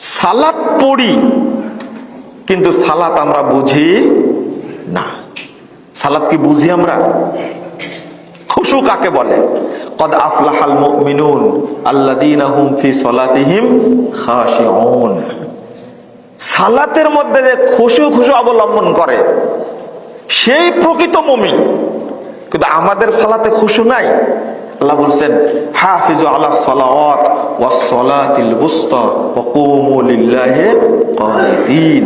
সালাত পড়ি, কিন্তু সালাত আমরা বুঝি না। সালাত কি বুঝি আমরা? খুশু কাকে বলে? কদ আফলাহাল মুমিনুন আল্লাযীনা ফি সলাতিহিম খাশিউন। সালাতের মধ্যে যে খুশু খুশু অবলম্বন করে, সেই প্রকৃত মুমিন। কিন্তু আমাদের সালাতে খুশু নাই। আল্লাহ বলছেন, হাফিজু আলা সালাওয়াত ওয়াস সালাতিল বুস্তা ওয়া কুমু লিল্লাহি কানিতিন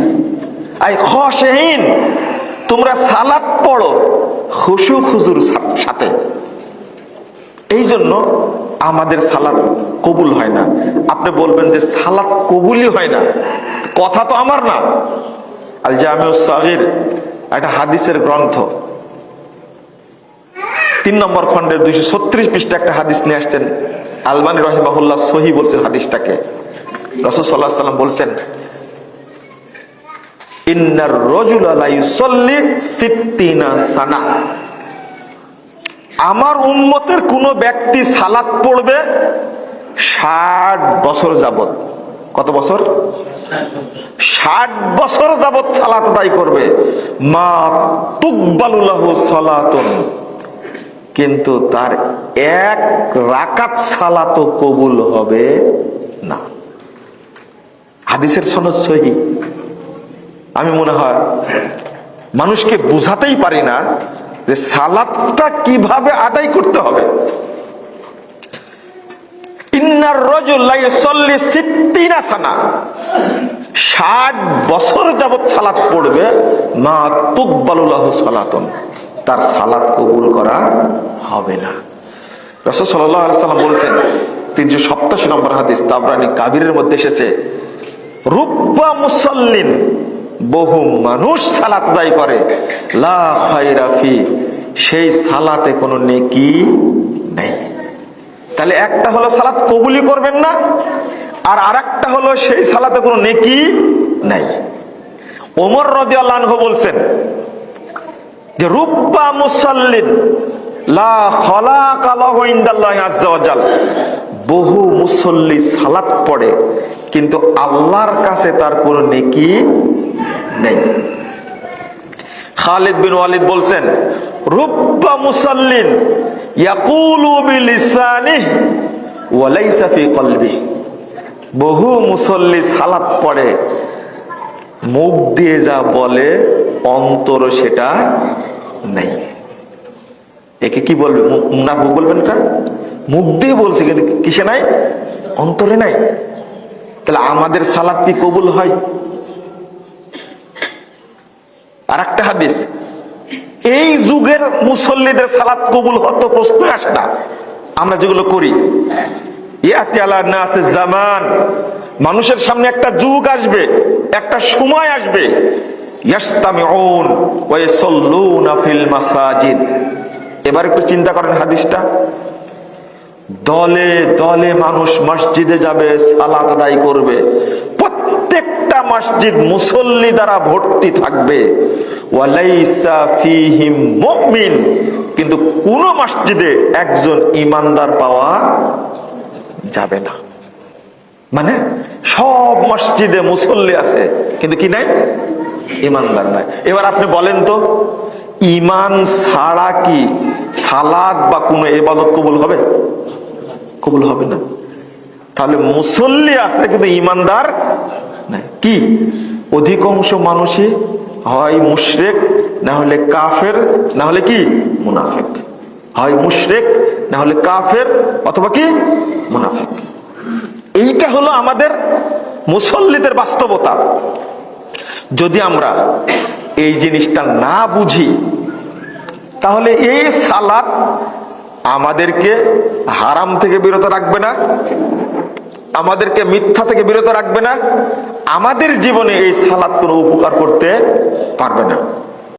আই খাশিইন তোমরা সালাত পড়ো খুশু খুজুর সাথে। এই জন্য আমাদের সালাত কবুল হয় না। আপনি বলবেন যে সালাত কবুলই হয় না। কথা তো আমার না। আল জামিউস সাগির একটা হাদিসের গ্রন্থ। তিন নম্বর খন্ডের দুইশো ছত্রিশ পৃষ্ঠা একটা হাদিস নিয়ে আসছেন। আলবানী রহিমাহুল্লাহ সহি বলছেন হাদিসটাকে। রসদ সাল্লাহ সাল্লাম বলছেন সানা। আমার উম্মতের কোন ব্যক্তি সালাত পড়বে ষাট বছর যাবত কত বছর? ষাট বছর যাবত সালাত আদায় করবে। মা তুকবালুল্লাহ সালাতুন। কিন্তু তার এক রাকাত সালাত কবুল হবে না। হাদিসের সনদ সহি। আমি মনে হয় মানুষকে বুঝাতেই পারি না যে সালাদটা কীভাবে আদায় করতে হবে। ষাট বছর যাবত সালাত পড়বে, মা তুকবালুল্লাহ সালাতন। তার সালাত কবুল করা হবে না। রসদ সাল্লাম বলছেন তিনশো সপ্তাশি নম্বর হাদিস তাবরানি কাবিরের মধ্যে এসেছে, রুব্বা মুসল্লিন, বহু মানুষ সালাত আদায় করে। লা খায়রা ফি, সেই সালাতে কোনো নেকি নেই। তাহলে একটা হলো সালাত কবুলি করবেন না, আর আরেকটা হলো সেই সালাতে কোনো নেকি নাই। ওমর রাদিয়াল্লাহু বলছেন যে রুব্বা মুসাল্লিন বহু মুসল্লি সালাত পড়ে, কিন্তু আল্লাহর কাছে তার কোনো নেকি নেই। খালিদ বিন ওয়ালিদ বলছেন, রুব্বা মুসাল্লিন বহু মুসল্লি সালাত পড়ে, মুখ দিয়ে যা বলে অন্তর সেটা নেই। একে কি বলবে? মুনাফিক বলবেন এটা মুখ দিয়ে বলছে কিন্তু কিসে নাই? অন্তরে নাই। তাহলে আমাদের সালাত কি কবুল হয়? আর একটা হাদিস। এই যুগের মুসল্লিদের সালাত কবুল হতো প্রশ্নই আসে না। আমরা যেগুলো করি। আলা জামান। মানুষের সামনে একটা যুগ আসবে, একটা সময় আসবে। ইয়াস্তামিউন ওয়া ইয়াসাল্লুনা ফিল মাসাজিদ। এবার একটু চিন্তা করেন হাদিসটা। দলে দলে মানুষ মসজিদে যাবে, সালাত আদায় করবে। প্রত্যেকটা মসজিদ মুসল্লি দ্বারা ভর্তি থাকবে। মুমিন। কিন্তু কোন মসজিদে একজন ইমানদার পাওয়া যাবে না। মানে সব মসজিদে মুসল্লি আছে, কিন্তু কি নাই? ইমানদার নাই এবার আপনি বলেন তো, ইমান ছাড়া কি সালাদ বা কোনো এবাদত কবুল হবে? কবুল হবে না। তাহলে মুসল্লি আছে কিন্তু ইমানদার কি? অধিকাংশ মানুষই হয় মুশরেক, না হলে কাফের, না হলে কি? মুনাফেক। হয় মুশরেক, না হলে কাফের অথবা কি? মুনাফেক। এইটা হলো আমাদের মুসল্লিদের বাস্তবতা। যদি আমরা এই জিনিসটা না বুঝি, তাহলে এই সালাদ আমাদেরকে হারাম থেকে বিরত রাখবে না, আমাদেরকে মিথ্যা থেকে বিরত রাখবে না, আমাদের জীবনে এই সালাদ কোনো উপকার করতে পারবে না।